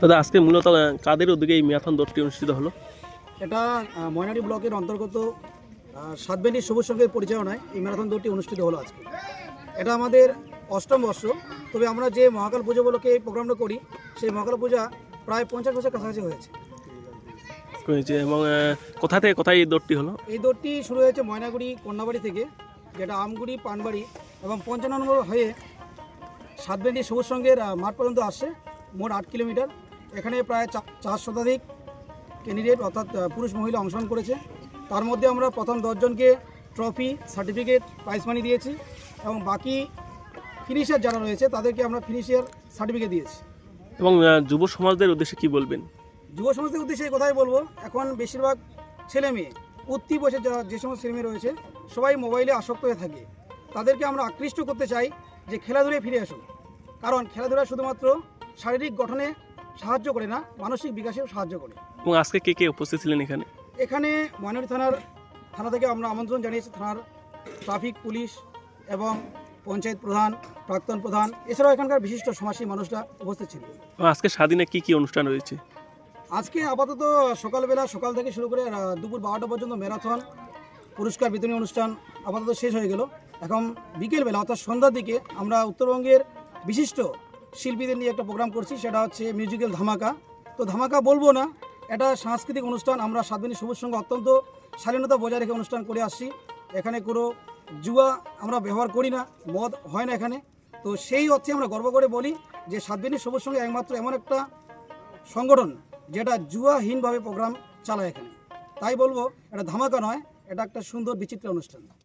দাদা আজকে মূলত কাদের উদ্যোগে এই ম্যারাথন দৌড়টি অনুষ্ঠিত হলো? এটা আহ, ময়নারি ব্লকের অন্তর্গত আহ, সাতবেনী সবুজ সংঘের পরিচালনায় এই ম্যারাথন দৌড়টি অনুষ্ঠিত হলো আজকে। এটা আমাদের অষ্টম বর্ষ তবে আমরা যে মহাকাল পুজো বলকে এই প্রোগ্রামটা করি সেই মহাকাল পূজা প্রায় পঞ্চাশ বছর কাছাকাছি হয়েছে। হয়েছে এবং কোথা থেকে কোথায় এই দৌড়টি হলো? এই দৌড়টি শুরু হয়েছে ময়নাগুড়ি কন্যাবাড়ি থেকে যেটা আমগুড়ি পানবাড়ি এবং পঞ্চান্ন নম্বর হয়ে সাতবেন্দি সবুজ আহ, মাঠ পর্যন্ত আসছে মোট আট কিলোমিটার। এখানে প্রায় চা- চার শতাধিক ক্যান্ডিডেট অর্থাৎ পুরুষ মহিলা অংশগ্রহণ করেছে। তার মধ্যে আমরা প্রথম দশজনকে ট্রফি সার্টিফিকেট প্রাইজ মানি দিয়েছি এবং বাকি ফিনিশার যারা রয়েছে তাদেরকে আমরা ফিনিশিয়ার সার্টিফিকেট দিয়েছি। এবং যুব সমাজদের উদ্দেশ্যে কি বলবেন? যুব সমাজের উদ্দেশ্যে এই কথাই বলব এখন বেশিরভাগ ছেলে মেয়ে উত্তি বসে যারা যে সমস্ত ছেলে মেয়ে রয়েছে সবাই মোবাইলে আসক্ত হয়ে থাকে। তাদেরকে আমরা আকৃষ্ট করতে চাই যে খেলাধুলায় ফিরে আসুন। কারণ খেলাধুলা শুধুমাত্র শারীরিক গঠনে সাহায্য করে না মানসিক বিকাশেও সাহায্য করে। এবং আজকে কে কে উপস্থিত ছিলেন এখানে? এখানে ময়নারি থানার থানা থেকে আমরা আমন্ত্রণ জানিয়েছি থানার ট্রাফিক পুলিশ এবং পঞ্চায়েত প্রধান প্রাক্তন প্রধান এছাড়াও এখানকার বিশিষ্ট সমাজী মানুষরা উপস্থিত ছিল আজকে স্বাধীনে কি কি অনুষ্ঠান রয়েছে? আজকে আপাতত সকালবেলা সকাল থেকে শুরু করে দুপুর বারোটা পর্যন্ত ম্যারাথন পুরস্কার বিতরণী অনুষ্ঠান আপাতত শেষ হয়ে গেল। এখন বিকেলবেলা অর্থাৎ সন্ধ্যার দিকে আমরা উত্তরবঙ্গের বিশিষ্ট শিল্পীদের নিয়ে একটা প্রোগ্রাম করছি, সেটা হচ্ছে মিউজিক্যাল ধামাকা। তো ধামাকা বলব না, এটা সাংস্কৃতিক অনুষ্ঠান, আমরা সাতদিনী সবুজ সঙ্গে অত্যন্ত শালীনতা বজায় রেখে অনুষ্ঠান করে আসছি। এখানে কোনো জুয়া আমরা ব্যবহার করি না, মদ হয় না এখানে। তো সেই অর্থে আমরা গর্ব করে বলি যে সাতদিনী সবুজ সঙ্গে একমাত্র এমন একটা সংগঠন, যেটা জুয়াহীনভাবে প্রোগ্রাম চালায় এখানে। তাই বলব, এটা ধামাকা নয়, এটা একটা সুন্দর, বিচিত্র অনুষ্ঠান।